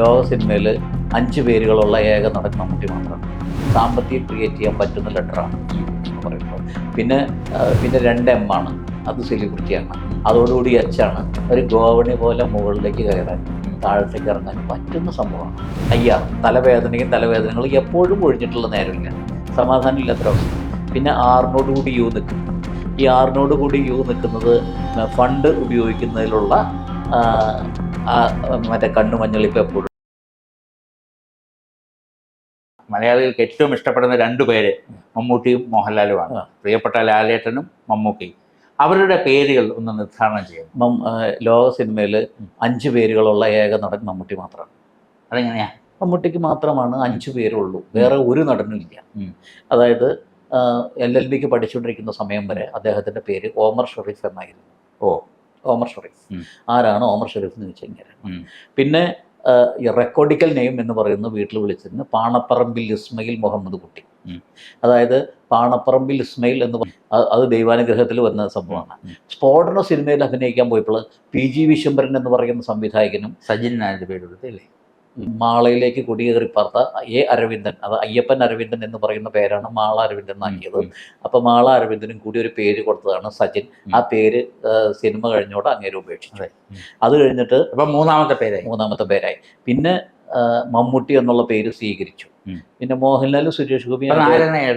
ലോക സിനിമയിൽ അഞ്ച് പേരുകളുള്ള ഏക നടൻ മമ്മൂട്ടി മാത്രമാണ് സാമ്പത്തികം ക്രിയേറ്റ് ചെയ്യാൻ പറ്റുന്ന ലെറ്ററാണ് പറയുമ്പോൾ പിന്നെ പിന്നെ രണ്ട് എം ആണ്. അത് സെലിബ്രിറ്റിയാണ്. അതോടുകൂടി എച്ച് ഒരു ഗോവണി പോലെ മുകളിലേക്ക് കയറാൻ താഴത്തേക്ക് ഇറങ്ങാൻ പറ്റുന്ന സംഭവമാണ്. അയ്യാർ തലവേദനയും തലവേദനകളും എപ്പോഴും ഒഴിഞ്ഞിട്ടുള്ള നേരമില്ല. സമാധാനം ഇല്ലാത്തൊരവസ്ഥ പിന്നെ ആറിനോട് കൂടി യു നിൽക്കും. ഈ ആറിനോട് കൂടി യു നിൽക്കുന്നത് ഫണ്ട് ഉപയോഗിക്കുന്നതിലുള്ള ആ, മറ്റേ കണ്ണു മഞ്ഞളിപ്പ് എപ്പോഴും. മലയാളികൾക്ക് ഏറ്റവും ഇഷ്ടപ്പെടുന്ന രണ്ടു പേര് മമ്മൂട്ടിയും മോഹൻലാലുമാണ്. പ്രിയപ്പെട്ട ലാലേട്ടനും മമ്മൂക്കയും അവരുടെ പേരുകൾ ഒന്ന് നിർദ്ധാരണം ചെയ്യും ലോക സിനിമയിൽ അഞ്ച് പേരുകളുള്ള ഏക നടൻ മമ്മൂട്ടി മാത്രമാണ് അതെങ്ങനെയാ? മമ്മൂട്ടിക്ക് മാത്രമാണ് അഞ്ച് പേരുള്ളൂ. വേറെ ഒരു നടനും ഇല്ല. അതായത് എൽ എൽ ബിക്ക് പഠിച്ചുകൊണ്ടിരിക്കുന്ന സമയം വരെ അദ്ദേഹത്തിന്റെ പേര് ഓമർ ഷെറീഫ് എന്നായിരുന്നു. ഓ. ഓമർ ഷെറീഫ്. ആരാണ് ഓമർ ഷെറീഫ് എന്ന് ചോദിച്ചു കഴിഞ്ഞാൽ പിന്നെ ഈ റെക്കോർഡിക്കൽ നെയിം എന്ന് പറയുന്ന വീട്ടിൽ വിളിച്ചിരുന്ന പാണപ്പറമ്പിൽ ഇസ്മയിൽ മുഹമ്മദ് കുട്ടി. അതായത് പാണപ്പറമ്പിൽ ഇസ്മയിൽ എന്ന് അത് ദൈവാനുഗ്രഹത്തിൽ വന്ന സംഭവമാണ്. സ്ഫോടന സിനിമയിൽ അഭിനയിക്കാൻ പോയപ്പോൾ പി ജി വിശ്വംഭരൻ എന്ന് പറയുന്ന സംവിധായകനും സജിൻ നായരുടെ പേര് കൊടുത്തല്ലേ മാളയിലേക്ക് കുടിയേറി പാർത്ത എ അരവിന്ദൻ അത് അയ്യപ്പൻ അരവിന്ദൻ എന്ന് പറയുന്ന പേരാണ് മാള അരവിന്ദൻ ആക്കിയത് അപ്പോൾ അപ്പൊ മാള അരവിന്ദനും കൂടി ഒരു പേര് കൊടുത്തതാണ് സച്ചിൻ. ആ പേര് സിനിമ കഴിഞ്ഞോടെ അങ്ങേരും ഉപേക്ഷിച്ചു. അത്. കഴിഞ്ഞിട്ട് അപ്പൊ മൂന്നാമത്തെ പേരായി. മൂന്നാമത്തെ പേരായി. പിന്നെ മമ്മൂട്ടി എന്നുള്ള പേര് സ്വീകരിച്ചു. പിന്നെ മോഹൻലാൽ സുരേഷ് ഗോപി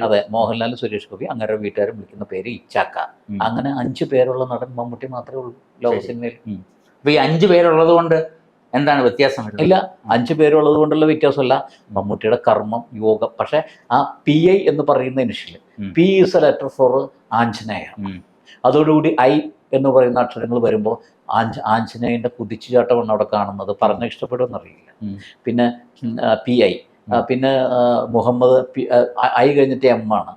അതെ മോഹൻലാൽ സുരേഷ് ഗോപി അങ്ങനെ വീട്ടുകാരും വിളിക്കുന്ന പേര് ഇച്ചാക്ക. അങ്ങനെ അഞ്ചു പേരുള്ള നടൻ മമ്മൂട്ടി മാത്രമേ ഉള്ളൂ ലോക. സിനിമയിൽ അപ്പൊ ഈ അഞ്ചു പേരുള്ളത് കൊണ്ട് എന്താണ് വ്യത്യാസം ഇല്ല അഞ്ച് പേരുള്ളത് കൊണ്ടുള്ള വ്യത്യാസമല്ല. മമ്മൂട്ടിയുടെ കർമ്മം യോഗം. പക്ഷെ ആ പി ഐ എന്ന് പറയുന്ന initial. P is a letter for Anjaneya. അതോടുകൂടി ഐ എന്ന് പറയുന്ന അക്ഷരങ്ങൾ വരുമ്പോൾ ആഞ്ച ആഞ്ജനേയന്റെ കുതിച്ചുചാട്ടമാണ് അവിടെ കാണുന്നത്. പറഞ്ഞ ഇഷ്ടപ്പെടുമെന്നറിയില്ല അറിയില്ല. പിന്നെ പി ഐ. പിന്നെ മുഹമ്മദ് പി ഐ കഴിഞ്ഞിട്ട് എം ആണ്.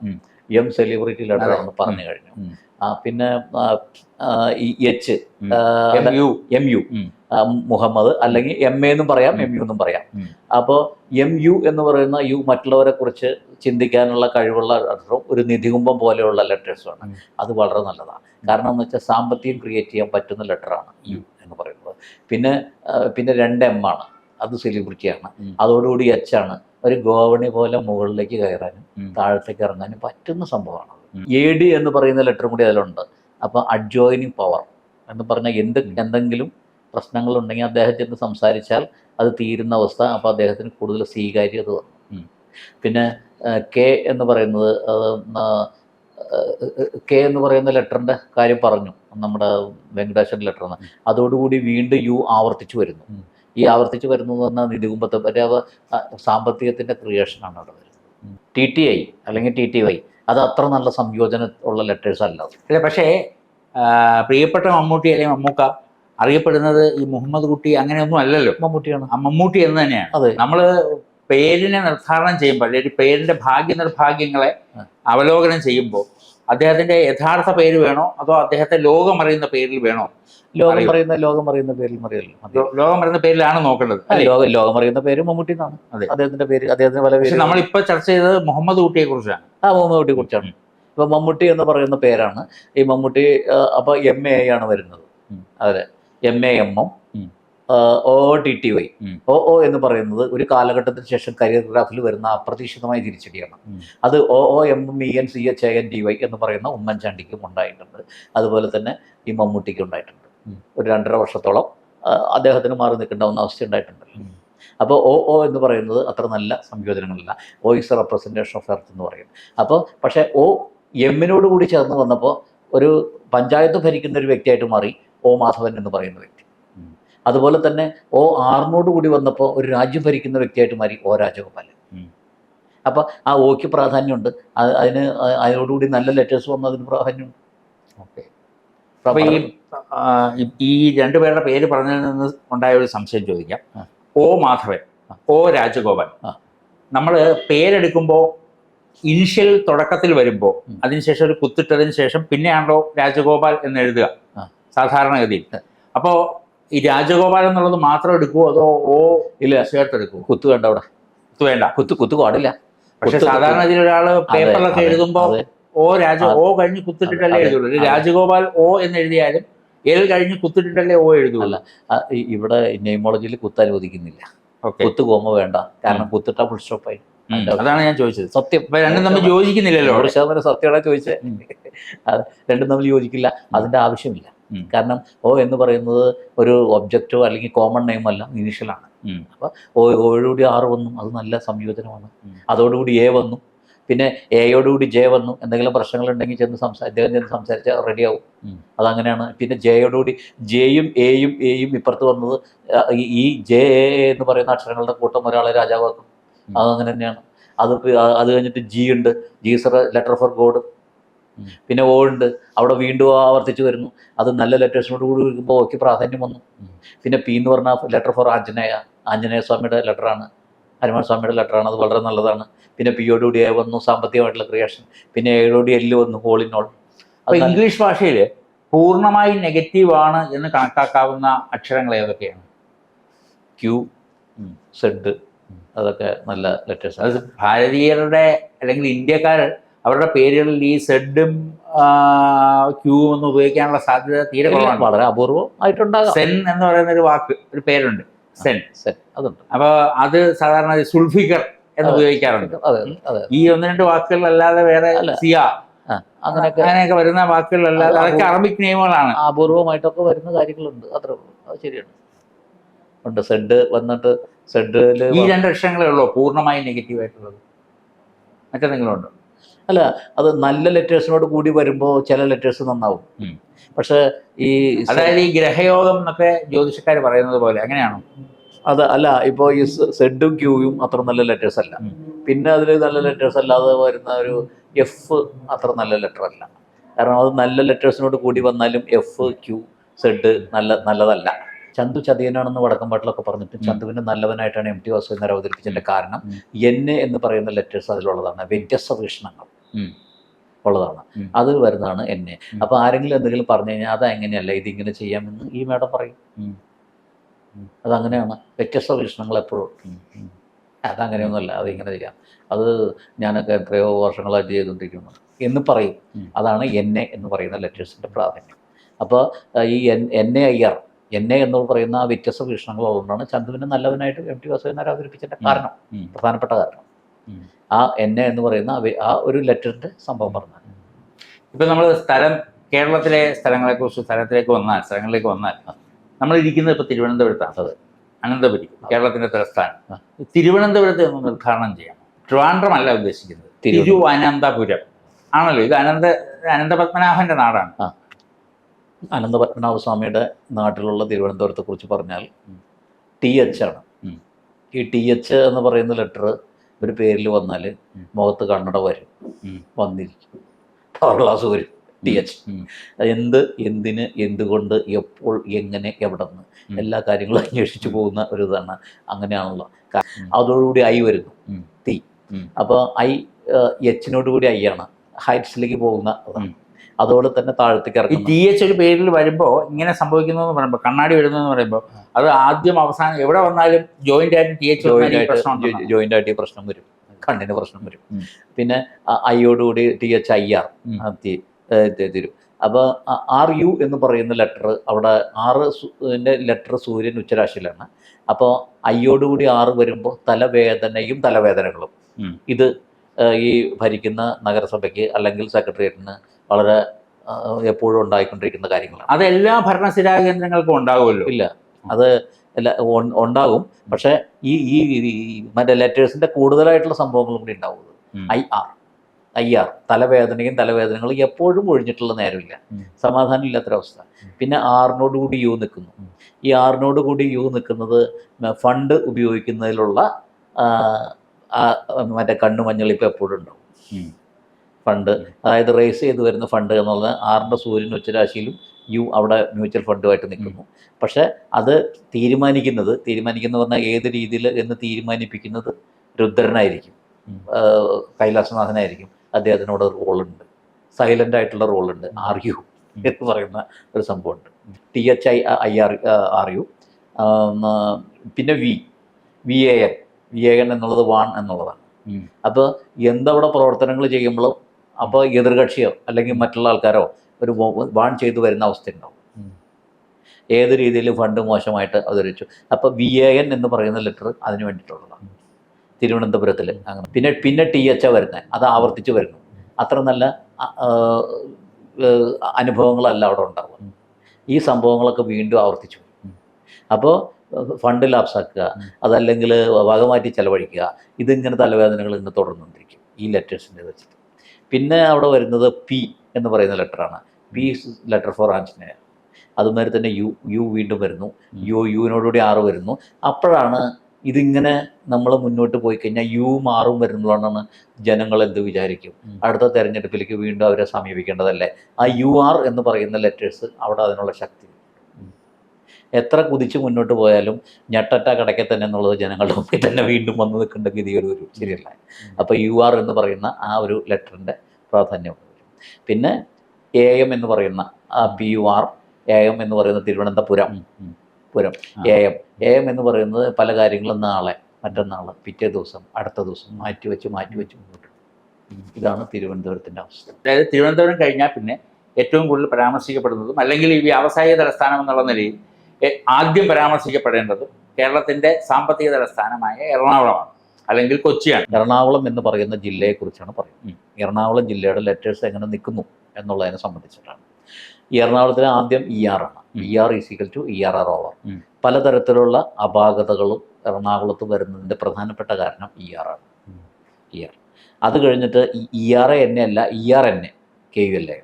M celebrity letter. ആണെന്ന് പറഞ്ഞു കഴിഞ്ഞു. പിന്നെ എച്ച്. എം യു മുഹമ്മദ് അല്ലെങ്കിൽ എം എ എന്നും പറയാം എം യു എന്നും പറയാം. അപ്പോൾ എം യു എന്ന് പറയുന്ന യു മറ്റുള്ളവരെ കുറിച്ച് ചിന്തിക്കാനുള്ള കഴിവുള്ള ലെറ്ററും ഒരു നിധികുംഭം പോലെയുള്ള ലെറ്റേഴ്സുമാണ് അത് വളരെ നല്ലതാണ്. കാരണം എന്ന് വെച്ചാൽ സാമ്പത്തികം ക്രിയേറ്റ് ചെയ്യാൻ പറ്റുന്ന ലെറ്ററാണ് യു എന്ന് പറയുന്നത്. പിന്നെ പിന്നെ രണ്ട് എം ആണ്. അത് സെലിബ്രിറ്റിയാണ്. അതോടുകൂടി എച്ച് ആണ്. ഒരു ഗോവണി പോലെ മുകളിലേക്ക് കയറാനും താഴത്തേക്ക് ഇറങ്ങാനും പറ്റുന്ന സംഭവമാണ്. എ ഡി എന്ന് പറയുന്ന ലെറ്ററും കൂടി അതിലുണ്ട്. അപ്പോൾ അഡ്ജോയിനിങ് പവർ എന്ന് പറഞ്ഞാൽ എന്ത് എന്തെങ്കിലും പ്രശ്നങ്ങളുണ്ടെങ്കിൽ അദ്ദേഹത്തിന് സംസാരിച്ചാൽ അത് തീരുന്ന അവസ്ഥ. അപ്പോൾ അദ്ദേഹത്തിന് കൂടുതൽ സ്വീകാര്യത. വന്നു പിന്നെ കെ എന്ന് പറയുന്നത് അത്, കെ എന്ന് പറയുന്ന ലെറ്ററിന്റെ കാര്യം പറഞ്ഞു. നമ്മുടെ വെങ്കടേശ്വരൻ ലെറ്റർ എന്ന് അതോടുകൂടി വീണ്ടും യു ആവർത്തിച്ചു വരുന്നു. ഈ ആവർത്തിച്ചു വരുന്നു എന്ന് പറഞ്ഞാൽ നിധികുമ്പത്തെ പറ്റി അവ സാമ്പത്തികത്തിന്റെ ക്രിയേഷനാണ് അവിടെ വരുന്നത്. ടി ടി ഐ അല്ലെങ്കിൽ ടി ടി വൈ. അത് അത്ര നല്ല സംയോജന ഉള്ള ലെറ്റേഴ്സ് അല്ല. പക്ഷേ പ്രിയപ്പെട്ട മമ്മൂട്ടി അല്ലെങ്കിൽ മമ്മൂക്ക അറിയപ്പെടുന്നത് ഈ മുഹമ്മദ് കുട്ടി അങ്ങനെയൊന്നും അല്ലല്ലോ. മമ്മൂട്ടിയാണ്. ആ മമ്മൂട്ടി എന്ന് തന്നെയാണ്. അതെ. നമ്മൾ പേരിനെ നിർദ്ധാരണം ചെയ്യുമ്പോൾ അല്ലെങ്കിൽ പേരിന്റെ ഭാഗ്യ നിർഭാഗ്യങ്ങളെ. അവലോകനം ചെയ്യുമ്പോൾ അദ്ദേഹത്തിന്റെ യഥാർത്ഥ പേര് വേണോ? അതോ അദ്ദേഹത്തെ ലോകം അറിയുന്ന പേരിൽ വേണോ? ലോകം അറിയുന്ന പറയുന്ന ലോകം അറിയുന്ന പേരിൽ മറിയല്ലോ ലോകം അറിയുന്ന പേരിലാണ് നോക്കേണ്ടത് ലോകം ലോകം അറിയുന്ന പേര് മമ്മൂട്ടി എന്നാണ്. അദ്ദേഹത്തിന്റെ പേര് അദ്ദേഹത്തിന് പല പേര് നമ്മളിപ്പോ ചർച്ച ചെയ്തത് മുഹമ്മദ് കുട്ടിയെ കുറിച്ചാണ്. ആ മുഹമ്മദ് കുട്ടിയെ കുറിച്ചാണ്. ഇപ്പൊ മമ്മൂട്ടി എന്ന് പറയുന്ന പേരാണ് ഈ മമ്മൂട്ടി അപ്പൊ എം എ ആണ് വരുന്നത്. അതെ. എം എ എം എം ഉം. O T T Y. O O എന്ന് പറയുന്നത് ഒരു കാലഘട്ടത്തിന് ശേഷം കരിയർ ഗ്രാഫിൽ വരുന്ന അപ്രതീക്ഷിതമായ തിരിച്ചടിയാണ്. അത് O O M M E N C H A N T Y എന്ന് പറയുന്ന ഉമ്മൻചാണ്ടിക്കും ഉണ്ടായിട്ടുണ്ട്. അതുപോലെ തന്നെ ഈ മമ്മൂട്ടിക്കും ഉണ്ടായിട്ടുണ്ട്. ഒരു രണ്ടര വർഷത്തോളം അദ്ദേഹത്തിന് മാറി നിൽക്കേണ്ടാവുന്ന അവസ്ഥ ഉണ്ടായിട്ടുണ്ട് അപ്പോൾ ഒ ഒ എന്ന് പറയുന്നത് അത്ര നല്ല സംയോജനങ്ങളല്ല. O is representation of earth എന്ന് പറയും. അപ്പോൾ പക്ഷേ ഒ എമ്മിനോട് കൂടി ചേർന്ന് വന്നപ്പോൾ ഒരു പഞ്ചായത്ത് ഭരിക്കുന്ന ഒരു വ്യക്തിയായിട്ട് മാറി ഒ മാധവൻ എന്ന് പറയുന്ന വ്യക്തി. അതുപോലെ തന്നെ ഒ ആറിനോട് കൂടി വന്നപ്പോൾ ഒരു രാജ്യം ഭരിക്കുന്ന വ്യക്തിയായിട്ട് മാറി ഒ രാജഗോപാലൻ ഉം. അപ്പോൾ ആ ഓക്ക് പ്രാധാന്യമുണ്ട്. അത് അതിന് അതിനോടുകൂടി നല്ല ലെറ്റേഴ്സ് വന്നു അതിന് പ്രാധാന്യമുണ്ട്. ഓക്കെ. അപ്പോൾ ഈ ഈ- രണ്ടുപേരുടെ പേര് പറഞ്ഞതിൽ നിന്ന് ഉണ്ടായ ഒരു സംശയം ചോദിക്കാം. O O Madhavan O Rajagopal. നമ്മൾ പേരെടുക്കുമ്പോൾ ഇനിഷ്യൽ തുടക്കത്തിൽ വരുമ്പോൾ. അതിനുശേഷം ഒരു കുത്തിട്ടതിന് ശേഷം പിന്നെയാണല്ലോ രാജഗോപാൽ എന്ന് എഴുതുക. സാധാരണഗതിയിൽ. അപ്പോൾ ഈ രാജഗോപാൽ എന്നുള്ളത് മാത്രം എടുക്കുമോ അതോ ഓ ഇല്ല ചേർത്തെടുക്കുമോ കുത്തു വേണ്ട അവിടെ. കുത്ത് വേണ്ട. കുത്തു കുത്തു പാടില്ല. പക്ഷെ കുത്ത് സാധാരണ ഇതിൽ ഒരാൾ പേപ്പറിലൊക്കെ എഴുതുമ്പോൾ ഓ രാജ ഓ കഴിഞ്ഞ് കുത്തിട്ടിട്ടല്ലേ എഴുതുള്ളൂ. രാജഗോപാൽ ഓ എന്ന് എഴുതിയാലും എൽ കഴിഞ്ഞ് കുത്തിട്ടിട്ടല്ലേ ഓ എഴുതുള്ളൂ. ഇവിടെ നെയ്മോളജിയിൽ കുത്ത് അനുവദിക്കുന്നില്ല കുത്തു കോമ വേണ്ട. കാരണം കുത്തിട്ട ഫുൾ സ്റ്റോപ്പായി അതാണ് ഞാൻ ചോദിച്ചത്. സത്യം. രണ്ടും തമ്മിൽ യോജിക്കുന്നില്ലല്ലോ ഒരു. ശതമാനം സത്യമാണ് ചോദിച്ചത്? രണ്ടും തമ്മിൽ യോജിക്കില്ല. അതിന്റെ ആവശ്യമില്ല. കാരണം ഓ എന്ന് പറയുന്നത് ഒരു ഒബ്ജക്റ്റോ അല്ലെങ്കിൽ കോമൺ നെയിം അല്ല ഇനീഷ്യലാണ് അപ്പോൾ ഓ ഓയോടുകൂടി ആറ് വന്നു അത് നല്ല സംയോജനമാണ്. അതോടുകൂടി എ വന്നു പിന്നെ എയോടുകൂടി ജെ വന്നു എന്തെങ്കിലും പ്രശ്നങ്ങൾ ഉണ്ടെങ്കിൽ ചെന്ന് സംസാ അദ്ദേഹം ചെന്ന് സംസാരിച്ചാൽ റെഡിയാവും. അതങ്ങനെയാണ്. പിന്നെ ജെയോടുകൂടി ജെയും എയും എയും ഇപ്പുറത്ത് വന്നത് ഈ- ജെ എ എന്ന് പറയുന്ന അക്ഷരങ്ങളുടെ കൂട്ടം ഒരാളെ രാജാവാക്കും. അതങ്ങനെ തന്നെയാണ് അത് അത് കഴിഞ്ഞിട്ട് ജി ഉണ്ട്. G sir letter for God. പിന്നെ ഓ ഉണ്ട്. അവിടെ വീണ്ടും ആവർത്തിച്ച് വരുന്നു. അത് നല്ല ലെറ്റേഴ്സിനോട് കൂടി വരുമ്പോൾ ഓക്കെ പ്രാധാന്യം വന്നു. പിന്നെ പി എന്ന് പറഞ്ഞാൽ ലെറ്റർ ഫോർ ആഞ്ജനേയ. ആഞ്ജനേയ സ്വാമിയുടെ ലെറ്ററാണ് ഹനുമാൻ സ്വാമിയുടെ ലെറ്ററാണ് അത് വളരെ നല്ലതാണ്. പിന്നെ പി പിയോടുകൂടി എ വന്നു സാമ്പത്തികമായിട്ടുള്ള ക്രിയേഷൻ പിന്നെ എയോടുകൂടി എല്ല് വന്നു ഹോളിനോൾ ഇൻ ഓൾ അപ്പൊ ഇംഗ്ലീഷ് ഭാഷയിൽ പൂർണമായി നെഗറ്റീവ് ആണ് എന്ന് കണക്കാക്കാവുന്ന അക്ഷരങ്ങൾ ഏതൊക്കെയാണ്? ക്യൂ സെഡ് അതൊക്കെ നല്ല ലെറ്റേഴ്സ് അത് ഭാരതീയരുടെ അല്ലെങ്കിൽ ഇന്ത്യക്കാർ അവരുടെ പേരുകളിൽ ഈ സെഡും ക്യൂവും ഒന്നും ഉപയോഗിക്കാനുള്ള സാധ്യത തീരെ കുറവാണ്. വളരെ അപൂർവമായിട്ടുണ്ടാകും. സെൻ എന്ന് പറയുന്ന ഒരു വാക്ക് ഒരു പേരുണ്ട്. സെൻ. സെൻ. അതുണ്ട്. അപ്പോൾ അത് സാധാരണ സുൾഫിക്കർ എന്ന്. ഉപയോഗിക്കാറുണ്ട്. ഈ ഒന്ന് രണ്ട് വാക്കുകൾ അല്ലാതെ വേറെ. സിയ. അങ്ങനെയൊക്കെ അങ്ങനെയൊക്കെ വരുന്ന വാക്കുകളല്ലാതെ അത് അതൊക്കെ അറബിക് നിയമങ്ങളാണ്. അപൂർവമായിട്ടൊക്കെ വരുന്ന കാര്യങ്ങളുണ്ട്. അത്രേ ഉള്ളൂ. അത് ശരിയാണ്. ഉണ്ട്. സെഡ് വന്നിട്ട് സെഡിൽ ഈ രണ്ട് അക്ഷരങ്ങളേ ഉള്ളൂ പൂർണമായും നെഗറ്റീവ് ആയിട്ടുള്ളത് മറ്റെന്തെങ്കിലും ഉണ്ടോ? അത് നല്ല ലെറ്റേഴ്സിനോട് കൂടി വരുമ്പോൾ ചില ലെറ്റേഴ്സ് നന്നാവും. പക്ഷേ ഈ അതായത് ഈ ഗ്രഹയോഗം എന്നൊക്കെ ജ്യോതിഷക്കാർ പറയുന്നത് പോലെ അങ്ങനെയാണോ? അത് അല്ല ഇപ്പോൾ ഈ സെഡും ക്യൂയും അത്ര നല്ല ലെറ്റേഴ്സ് അല്ല. പിന്നെ അതിൽ നല്ല ലെറ്റേഴ്സ് അല്ലാതെ വരുന്ന ഒരു എഫ് അത്ര നല്ല ലെറ്റർ അല്ല. കാരണം അത് നല്ല ലെറ്റേഴ്സിനോട് കൂടി വന്നാലും എഫ് ക്യൂ സെഡ് നല്ല നല്ലതല്ല. ചന്തു ചതിയനാണെന്ന് വടക്കമ്പാട്ടിലൊക്കെ പറഞ്ഞിട്ട് ചന്തുവിന് നല്ലവനായിട്ടാണ് എം ടി വാസുവിനെ അവതരിപ്പിച്ചതിന്റെ കാരണം. എന്നെ എന്ന് പറയുന്ന ലെറ്റേഴ്സ് അതിലുള്ളതാണ്. വ്യത്യസ്ത വീക്ഷണങ്ങൾ. ഉള്ളതാണ്. അത് വരുന്നതാണ് എന്നെ. അപ്പൊ ആരെങ്കിലും എന്തെങ്കിലും പറഞ്ഞു കഴിഞ്ഞാൽ അത് എങ്ങനെയല്ല ഇതിങ്ങനെ ചെയ്യാമെന്ന് ഈ മേഡം പറയും. അതങ്ങനെയാണ്. വ്യത്യസ്ത വീക്ഷണങ്ങൾ എപ്പോഴും. അതങ്ങനെയൊന്നുമല്ല അതിങ്ങനെ ചെയ്യാം. അത് ഞാനൊക്കെ എത്രയോ വർഷങ്ങളായിട്ട് ചെയ്തുകൊണ്ടിരിക്കുന്നു. എന്ന് പറയും. അതാണ് എന്നെ എന്ന് പറയുന്ന ലെറ്റേഴ്സിന്റെ പ്രാധാന്യം. അപ്പോൾ ഈ എൻ എന്നെ ആർ എന്നെ എന്ന് പറയുന്ന ആ വ്യത്യസ്ത വീക്ഷണങ്ങളുള്ളതുകൊണ്ടാണ് ചന്ദുവിനെ ചന്തുവിനെ നല്ലവനായിട്ട് എം ടി വാസുവിനെ അവതരിപ്പിച്ചതിന്റെ കാരണം. പ്രധാനപ്പെട്ട കാരണം. ആ എന്നെ എന്ന് പറയുന്ന ആ ഒരു ലെറ്ററിന്റെ സംഭവം പറഞ്ഞാൽ ഇപ്പൊ നമ്മൾ സ്ഥലം കേരളത്തിലെ സ്ഥലങ്ങളെ കുറിച്ച് സ്ഥലത്തിലേക്ക് വന്നാൽ സ്ഥലങ്ങളിലേക്ക് വന്നാൽ നമ്മൾ ഇരിക്കുന്നത് ഇപ്പൊ തിരുവനന്തപുരത്താണ് അതെ. അനന്തപുരി കേരളത്തിന്റെ തലസ്ഥാനം. തിരുവനന്തപുരത്ത് ഒന്ന് നിർദ്ധാരണം ചെയ്യാം. ട്രിവാൻഡ്രം അല്ല ഉദ്ദേശിക്കുന്നത്. തിരുവനന്തപുരം. ആണല്ലോ ഇത് അനന്ത അനന്തപത്മനാഭന്റെ നാടാണ്. അനന്തപത്മനാഭ സ്വാമിയുടെ നാട്ടിലുള്ള തിരുവനന്തപുരത്തെ കുറിച്ച് പറഞ്ഞാൽ ടി എച്ച് ആണ്. ഈ ടി എച്ച് എന്ന് പറയുന്ന ലെറ്റർ ഒരു പേരിൽ വന്നാൽ. മുഖത്ത് കണ്ണട വരും. വന്നിരിക്കും പവർ ഗ്ലാസ് വരും. T H. എന്ത് എന്തിന് എന്തുകൊണ്ട് എപ്പോൾ എങ്ങനെ എവിടെ നിന്ന് എല്ലാ കാര്യങ്ങളും അന്വേഷിച്ചു പോകുന്ന ഒരു ഇതാണ് അങ്ങനെയാണല്ലോ. അതോടുകൂടി ഐ വരുന്നു. തീ അപ്പോൾ ഐ എച്ചിനോട് കൂടി ഐ ആണ്. ഹൈറ്റ്സിലേക്ക് പോകുന്ന. അതോടെ തന്നെ താഴത്തേക്ക് ഈ ടി എച്ച് ഒരു പേരിൽ വരുമ്പോൾ ഇങ്ങനെ സംഭവിക്കുന്നതെന്ന് പറയുമ്പോൾ കണ്ണാടി വരുന്നതെന്ന് പറയുമ്പോൾ അത് ആദ്യം അവസാനം എവിടെ വന്നാലും ജോയിന്റ് ആയിട്ട് ടി എച്ച് ജോയിന്റ് ആയിട്ട് ഈ പ്രശ്നം വരും. കണ്ണിന് പ്രശ്നം വരും. പിന്നെ ഐയോടുകൂടി ടി എച്ച് ഐ ആർ തീരും. തരും അപ്പോൾ ആർ യു എന്ന് പറയുന്ന ലെറ്റർ അവിടെ ആറ് ലെറ്റർ സൂര്യൻ ഉച്ചരാശിയിലാണ്. അപ്പോൾ ഐയോടുകൂടി ആറ് വരുമ്പോൾ തലവേദനയും തലവേദനകളും. ഇത് ഈ ഭരിക്കുന്ന നഗരസഭയ്ക്ക് അല്ലെങ്കിൽ സെക്രട്ടേറിയറ്റിന് വളരെ എപ്പോഴും ഉണ്ടായിക്കൊണ്ടിരിക്കുന്ന കാര്യങ്ങളാണ്. അത് എല്ലാ ഭരണസ്ഥിരാ കേന്ദ്രങ്ങൾക്കും ഉണ്ടാവുമല്ലോ. ഇല്ല. അത് എല്ലാ ഉണ്ടാകും. പക്ഷേ ഈ ഈ മറ്റേ ലെറ്റേഴ്സിന്റെ കൂടുതലായിട്ടുള്ള സംഭവങ്ങളും കൂടി ഉണ്ടാവും. I R. I R. തലവേദനയും തലവേദനകളും എപ്പോഴും ഒഴിഞ്ഞിട്ടുള്ള നേരമില്ല. സമാധാനം ഇല്ലാത്തൊരവസ്ഥ പിന്നെ ആറിനോട് കൂടി യു നിൽക്കുന്നു. ഈ ആറിനോട് കൂടി യു നിൽക്കുന്നത് ഫണ്ട് ഉപയോഗിക്കുന്നതിലുള്ള മറ്റേ കണ്ണു മഞ്ഞളിപ്പ് എപ്പോഴും ഉണ്ടാവും. ഫണ്ട് അതായത് റേസ് ചെയ്ത് വരുന്ന ഫണ്ട് എന്നുള്ളത് ആറിന്റെ സൂര്യൻ ഉച്ചരാശിയിലും യു അവിടെ മ്യൂച്വൽ ഫണ്ടുമായിട്ട് നിൽക്കുന്നു. പക്ഷേ അത് തീരുമാനിക്കുന്നത് തീരുമാനിക്കുന്ന പറഞ്ഞാൽ ഏത് രീതിയിൽ എന്ന് തീരുമാനിപ്പിക്കുന്നത് രുദ്രനായിരിക്കും. കൈലാസനാഥനായിരിക്കും. അദ്ദേഹത്തിനോട് റോളുണ്ട്. സൈലന്റ് ആയിട്ടുള്ള റോളുണ്ട്. ആർ യു എന്ന് പറയുന്ന ഒരു സംഭവമുണ്ട്. T H I I R R U പിന്നെ V V A N V A N എന്നുള്ളത് വാൺ എന്നുള്ളതാണ്. അപ്പോൾ എന്തവിടെ പ്രവർത്തനങ്ങൾ ചെയ്യുമ്പോഴും അപ്പോൾ എതിർകക്ഷിയോ അല്ലെങ്കിൽ മറ്റുള്ള ആൾക്കാരോ ഒരു വാൺ ചെയ്തു വരുന്ന അവസ്ഥ ഉണ്ടാവും ഉം. ഏത് രീതിയിൽ ഫണ്ട് മോശമായിട്ട് അവതരിച്ചു അപ്പോൾ വി എ എൻ എന്ന് പറയുന്ന ലെറ്റർ അതിന് വേണ്ടിയിട്ടുള്ളതാണ് തിരുവനന്തപുരത്തിൽ അങ്ങനെ. പിന്നെ പിന്നെ ടി എച്ച് വരുന്നത് അത് ആവർത്തിച്ച് വരുന്നു. അത്ര നല്ല അനുഭവങ്ങളല്ല അവിടെ ഉണ്ടാവുക. ഈ സംഭവങ്ങളൊക്കെ വീണ്ടും ആവർത്തിച്ചു അപ്പോൾ ഫണ്ട് ലാപ്സാക്കുക. അതല്ലെങ്കിൽ വകമാറ്റി ചെലവഴിക്കുക. ഇതിങ്ങനെ തലവേദനകൾ ഇങ്ങനെ തുടർന്നുകൊണ്ടിരിക്കും. ഈ ലെറ്റേഴ്സിന്റെ വെച്ചിട്ട്. പിന്നെ അവിടെ വരുന്നത് പി എന്ന് പറയുന്ന ലെറ്ററാണ് പി ലെറ്റർ ഫോർ ആഞ്ജനേയ അതുമാതിരി തന്നെ യു യു വീണ്ടും വരുന്നു. യു യുവിനോടുകൂടി ആറ് വരുന്നു. അപ്പോഴാണ് ഇതിങ്ങനെ നമ്മൾ മുന്നോട്ട് പോയി കഴിഞ്ഞാൽ യു മാറും വരുമ്പോഴാണ് ജനങ്ങൾ എന്ത് വിചാരിക്കും? അടുത്ത തെരഞ്ഞെടുപ്പിലേക്ക് വീണ്ടും അവരെ സമീപിക്കേണ്ടതല്ലേ? ആ യു ആർ എന്ന് പറയുന്ന ലെറ്റേഴ്സ് അവിടെ അതിനുള്ള ശക്തി. എത്ര കുതിച്ച് മുന്നോട്ട് പോയാലും ഞെട്ടറ്റ കടക്കെ തന്നെ എന്നുള്ളത് ജനങ്ങളുടെ മുമ്പിൽ തന്നെ വീണ്ടും വന്ന് നിൽക്കേണ്ട ഗതികേട് ഒരു ശരിയല്ല അപ്പോൾ യു ആർ എന്ന് പറയുന്ന ആ ഒരു ലെറ്ററിന്റെ പ്രാധാന്യം പിന്നെ എ എം എന്ന് പറയുന്ന ആ P U R A M എന്ന് പറയുന്ന Thiruvananthapuram. Puram. A M A M എന്ന് പറയുന്നത് പല കാര്യങ്ങളും നാളെ മറ്റന്നാൾ പിറ്റേ ദിവസം അടുത്ത ദിവസം മാറ്റി വെച്ച് മാറ്റി വെച്ച് മുന്നോട്ട്. ഇതാണ് തിരുവനന്തപുരത്തിന്റെ അവസ്ഥ അതായത് തിരുവനന്തപുരം കഴിഞ്ഞാൽ പിന്നെ ഏറ്റവും കൂടുതൽ പരാമർശിക്കപ്പെടുന്നതും അല്ലെങ്കിൽ ഈ വ്യാവസായിക തലസ്ഥാനം എന്നുള്ള നിലയിൽ ആദ്യം പരാമർശിക്കപ്പെടേണ്ടത് കേരളത്തിന്റെ സാമ്പത്തിക തലസ്ഥാനമായ എറണാകുളമാണ് അല്ലെങ്കിൽ കൊച്ചിയാണ്. എറണാകുളം എന്ന് പറയുന്ന ജില്ലയെക്കുറിച്ചാണ് പറയുന്നത്. എറണാകുളം ജില്ലയുടെ ലെറ്റേഴ്സ് എങ്ങനെ നിൽക്കുന്നു എന്നുള്ളതിനെ സംബന്ധിച്ചിട്ടാണ്. ഈ എറണാകുളത്തിൽ ആദ്യം ഇ ആർ ആണ്. E R is equal to E R R over പലതരത്തിലുള്ള അപാകതകളും എറണാകുളത്ത് വരുന്നതിന്റെ പ്രധാനപ്പെട്ട കാരണം ഇ ആർ ആണ്. ഇ ആർ അത് കഴിഞ്ഞിട്ട് ഇ ആർ എൻ എ അല്ല E R N A K U L A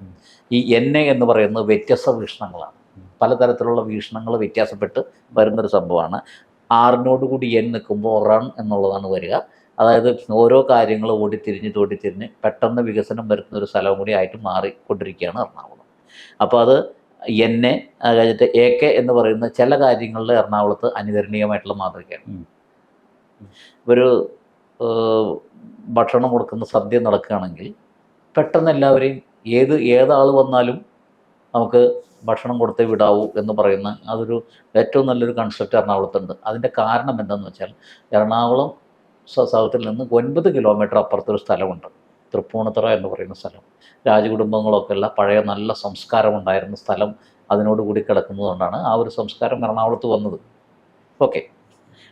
E N A എന്ന് പറയുന്നത് വ്യത്യസ്ത വീക്ഷണങ്ങളാണ്. പലതരത്തിലുള്ള വീക്ഷണങ്ങൾ വ്യത്യാസപ്പെട്ട് വരുന്നൊരു സംഭവമാണ്. ആറിനോട് കൂടി എൻ നിൽക്കുമ്പോൾ റൺ എന്നുള്ളതാണ് വരിക. അതായത് ഓരോ കാര്യങ്ങൾ ഓടിത്തിരിഞ്ഞ് തോടിത്തിരിഞ്ഞ് പെട്ടെന്ന് വികസനം വരുന്ന ഒരു സ്ഥലവും കൂടി ആയിട്ട് മാറിക്കൊണ്ടിരിക്കുകയാണ് എറണാകുളം. അപ്പോൾ അത് എന്നെ കഴിഞ്ഞിട്ട് എ കെ എന്ന് പറയുന്ന ചില കാര്യങ്ങളിൽ എറണാകുളത്ത് അനുകരണീയമായിട്ടുള്ള മാതൃകയാണ്. ഒരു ഭക്ഷണം കൊടുക്കുന്ന സദ്യ നടക്കുകയാണെങ്കിൽ പെട്ടെന്ന് എല്ലാവരെയും ഏത് ഏതാൾ വന്നാലും നമുക്ക് ഭക്ഷണം കൊടുത്തേ വിടാവൂ എന്ന് പറയുന്ന അതൊരു ഏറ്റവും നല്ലൊരു കൺസെപ്റ്റ് എറണാകുളത്തുണ്ട്. അതിന്റെ കാരണം എന്താണെന്ന് വെച്ചാൽ എറണാകുളം സൗത്തിൽ നിന്ന് ഒൻപത് കിലോമീറ്റർ അപ്പുറത്തൊരു സ്ഥലമുണ്ട്. തൃപ്പൂണിത്തറ എന്ന് പറയുന്ന സ്ഥലം. രാജകുടുംബങ്ങളൊക്കെ ഉള്ള പഴയ നല്ല സംസ്കാരം ഉണ്ടായിരുന്ന സ്ഥലം അതിനോട് കൂടി കിടക്കുന്നതുകൊണ്ടാണ് ആ ഒരു സംസ്കാരം എറണാകുളത്ത് വന്നത്. ഓക്കെ.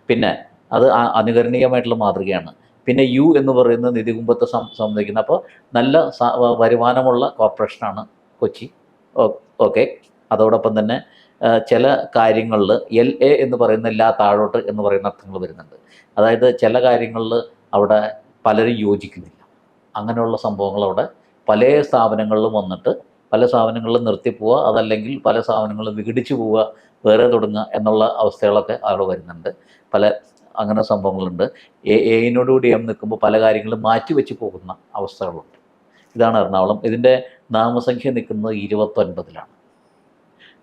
പിന്നെ അത് അനുകരണീയമായിട്ടുള്ള മാതൃകയാണ്. പിന്നെ യു എന്ന് പറയുന്ന നിധികുംഭത്തെ സംബന്ധിക്കുന്ന അപ്പോൾ നല്ല വരുമാനമുള്ള കോർപ്പറേഷനാണ് കൊച്ചി. ഓക്കെ. അതോടൊപ്പം തന്നെ ചില കാര്യങ്ങളിൽ എൽ എ എന്ന് പറയുന്ന എല്ലാ താഴോട്ട് എന്ന് പറയുന്ന അർത്ഥങ്ങൾ വരുന്നുണ്ട്. അതായത് ചില കാര്യങ്ങളിൽ അവിടെ പലരും യോജിക്കുന്നില്ല. അങ്ങനെയുള്ള സംഭവങ്ങൾ അവിടെ പല സ്ഥാപനങ്ങളിലും വന്നിട്ട് പല സ്ഥാപനങ്ങളിലും നിർത്തിപ്പോവുക അതല്ലെങ്കിൽ പല സ്ഥാപനങ്ങളും വിഘടിച്ചു പോവുക വേറെ തുടങ്ങുക എന്നുള്ള അവസ്ഥകളൊക്കെ അവിടെ വരുന്നുണ്ട്. പല അങ്ങനെ സംഭവങ്ങളുണ്ട്. എ എയിനോടുകൂടി എം നിൽക്കുമ്പോൾ പല കാര്യങ്ങളും മാറ്റി വെച്ച് പോകുന്ന അവസ്ഥകളുണ്ട്. ഇതാണ് എറണാകുളം. ഇതിന്റെ നാമസംഖ്യ നിൽക്കുന്നത് ഇരുപത്തൊൻപതിലാണ്.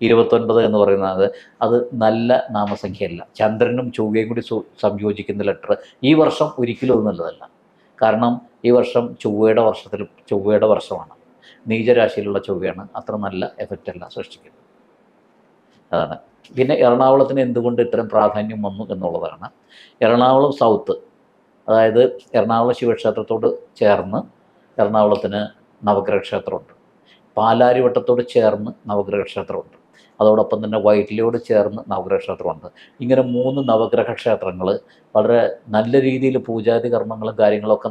ഇരുപത്തൊൻപത് എന്ന് പറയുന്നത് അത് നല്ല നാമസംഖ്യയല്ല. ചന്ദ്രനും ചൊവ്വയും കൂടി സംയോജിക്കുന്ന ലെറ്റർ ഈ വർഷം ഒരിക്കലും അത് നല്ലതല്ല. കാരണം ഈ വർഷം ചൊവ്വയുടെ വർഷത്തിൽ ചൊവ്വയുടെ വർഷമാണ്. നീചരാശിയിലുള്ള ചൊവ്വയാണ് അത്ര നല്ല എഫക്റ്റ് അല്ല സൃഷ്ടിക്കുന്നത്. അതാണ്. പിന്നെ എറണാകുളത്തിന് എന്തുകൊണ്ട് ഇത്രയും പ്രാധാന്യം വന്നു എന്നുള്ളതാണ്. എറണാകുളം സൗത്ത് അതായത് എറണാകുളം ശിവക്ഷേത്രത്തോട് ചേർന്ന് എറണാകുളത്തിന് നവഗ്രഹ ക്ഷേത്രമുണ്ട് പാലാരിവട്ടത്തോട് ചേർന്ന് നവഗ്രഹ ക്ഷേത്രമുണ്ട് അതോടൊപ്പം തന്നെ വൈറ്റിലയോട് ചേർന്ന് നവഗ്രഹ ക്ഷേത്രമുണ്ട് ഇങ്ങനെ മൂന്ന് നവഗ്രഹ ക്ഷേത്രങ്ങൾ വളരെ നല്ല രീതിയിൽ പൂജാതി കർമ്മങ്ങളും കാര്യങ്ങളൊക്കെ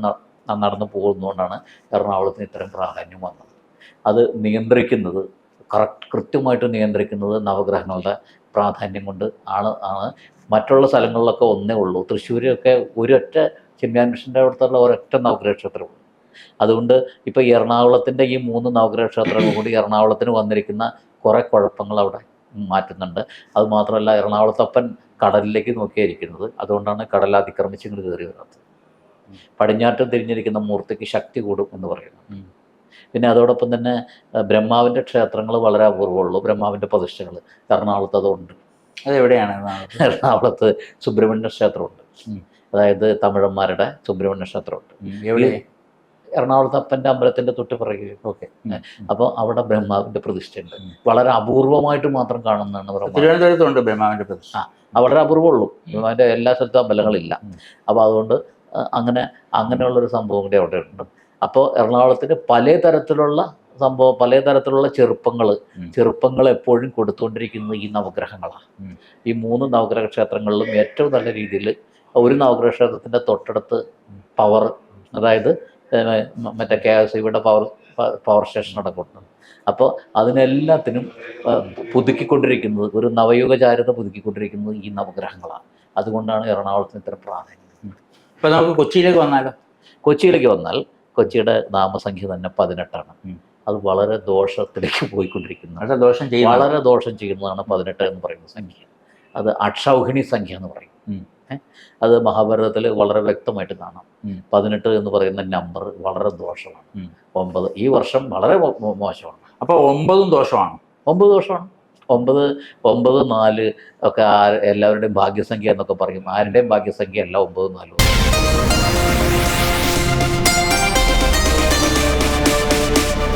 നടന്നു പോകുന്നതുകൊണ്ടാണ് എറണാകുളത്തിന് ഇത്രയും പ്രാധാന്യം വന്നത്. അത് നിയന്ത്രിക്കുന്നത് കറക്റ്റ് കൃത്യമായിട്ട് നിയന്ത്രിക്കുന്നത് നവഗ്രഹങ്ങളുടെ പ്രാധാന്യം കൊണ്ട് ആണ് ആണ്. മറ്റുള്ള സ്ഥലങ്ങളിലൊക്കെ ഒന്നേ ഉള്ളൂ. തൃശ്ശൂരൊക്കെ ഒരൊറ്റ ചിന്മയാൻ മിഷന്റെ അവിടുത്തെ ഒരൊറ്റ നവഗ്രഹ ക്ഷേത്രമുള്ളൂ അതുകൊണ്ട് ഇപ്പോൾ എറണാകുളത്തിന്റെ ഈ മൂന്ന് നവഗ്രഹ ക്ഷേത്രങ്ങൾ കൂടി എറണാകുളത്തിന് വന്നിരിക്കുന്ന കുറേ കുഴപ്പങ്ങൾ അവിടെ മാറ്റുന്നുണ്ട്. അത് മാത്രമല്ല എറണാകുളത്തപ്പൻ കടലിലേക്ക് നോക്കിയായിരിക്കുന്നത് അതുകൊണ്ടാണ് കടൽ അതിക്രമിച്ച് ഇങ്ങോട്ട് കയറി വരുന്നത് പടിഞ്ഞാറ്റം തിരിഞ്ഞിരിക്കുന്ന മൂർത്തിക്ക് ശക്തി കൂടും എന്ന് പറയുന്നു പിന്നെ അതോടൊപ്പം തന്നെ ബ്രഹ്മാവിന്റെ ബ്രഹ്മാവിന്റെ ക്ഷേത്രങ്ങൾ വളരെ അപൂർവമുള്ളൂ. ബ്രഹ്മാവിന്റെ പ്രതിഷ്ഠകൾ എറണാകുളത്ത് അതുണ്ട്. അതെവിടെയാണ് എറണാകുളത്ത്? എറണാകുളത്ത് സുബ്രഹ്മണ്യ ക്ഷേത്രമുണ്ട്. അതായത് തമിഴന്മാരുടെ സുബ്രഹ്മണ്യ ക്ഷേത്രമുണ്ട്. എവിടെ? എറണാകുളത്ത് അപ്പന്റെ അമ്പലത്തിന്റെ തൊട്ട് പിറകിൽ ഓക്കെ. അപ്പോൾ അവിടെ ബ്രഹ്മാവിന്റെ പ്രതിഷ്ഠയുണ്ട്. വളരെ അപൂർവമായിട്ട് മാത്രം കാണുന്നതാണ് തിരുവനന്തപുരത്തുണ്ട് ബ്രഹ്മാവിന്റെ പ്രതിഷ്ഠ. ആ, വളരെ അപൂർവമുള്ളൂ. ബ്രഹ്മാവിന്റെ എല്ലാ സ്ഥലത്തും അമ്പലങ്ങളില്ല. അപ്പോൾ അതുകൊണ്ട് അങ്ങനെ അങ്ങനെയുള്ളൊരു സംഭവം കൂടി അവിടെ ഉണ്ട്. അപ്പോൾ എറണാകുളത്തിന് പല തരത്തിലുള്ള സംഭവം പലതരത്തിലുള്ള ചെറുപ്പങ്ങൾ ഉം. ചെറുപ്പങ്ങൾ എപ്പോഴും കൊടുത്തുകൊണ്ടിരിക്കുന്നത് ഈ നവഗ്രഹങ്ങളാണ്. ഈ മൂന്ന് നവഗ്രഹ ക്ഷേത്രങ്ങളിലും ഏറ്റവും നല്ല രീതിയിൽ ഒരു നവഗ്രഹ ക്ഷേത്രത്തിന്റെ തൊട്ടടുത്ത് പവർ അതായത് മറ്റേ കെ എസ് ഇവിടെ പവർ പവർ സ്റ്റേഷൻ നടക്കുന്നുണ്ട് അപ്പോൾ അതിനെല്ലാത്തിനും പുതുക്കിക്കൊണ്ടിരിക്കുന്നത് ഒരു നവയുഗചാരുത പുതുക്കിക്കൊണ്ടിരിക്കുന്നത് ഈ നവഗ്രഹങ്ങളാണ്. അതുകൊണ്ടാണ് എറണാകുളത്തിന് ഇത്ര പ്രാധാന്യം. ഇപ്പം നമുക്ക് കൊച്ചിയിലേക്ക് വന്നാലോ? കൊച്ചിയിലേക്ക് വന്നാൽ കൊച്ചിയുടെ നാമസംഖ്യ തന്നെ പതിനെട്ടാണ്. അത് വളരെ ദോഷത്തിലേക്ക് പോയിക്കൊണ്ടിരിക്കുന്നു. ദോഷം ചെയ്യും വളരെ ദോഷം ചെയ്യുന്നതാണ് പതിനെട്ട് എന്ന് പറയുന്ന സംഖ്യ. അത് അക്ഷൗഹിണി സംഖ്യ എന്ന് പറയും? അത് മഹാഭാരതത്തിൽ വളരെ വ്യക്തമായിട്ട് കാണാം. പതിനെട്ട് എന്ന് പറയുന്ന നമ്പർ വളരെ ദോഷമാണ്. ഒമ്പത്. ഈ വർഷം വളരെ മോശമാണ്. അപ്പൊ ഒമ്പതും ദോഷമാണ്. ഒമ്പത് ദോഷമാണ്. ഒമ്പത് ഒമ്പത് നാല് ഒക്കെ ആ എല്ലാവരുടെയും ഭാഗ്യസംഖ്യ എന്നൊക്കെ പറയും. ആരുടെയും ഭാഗ്യസംഖ്യ അല്ല ഒമ്പത് നാലും.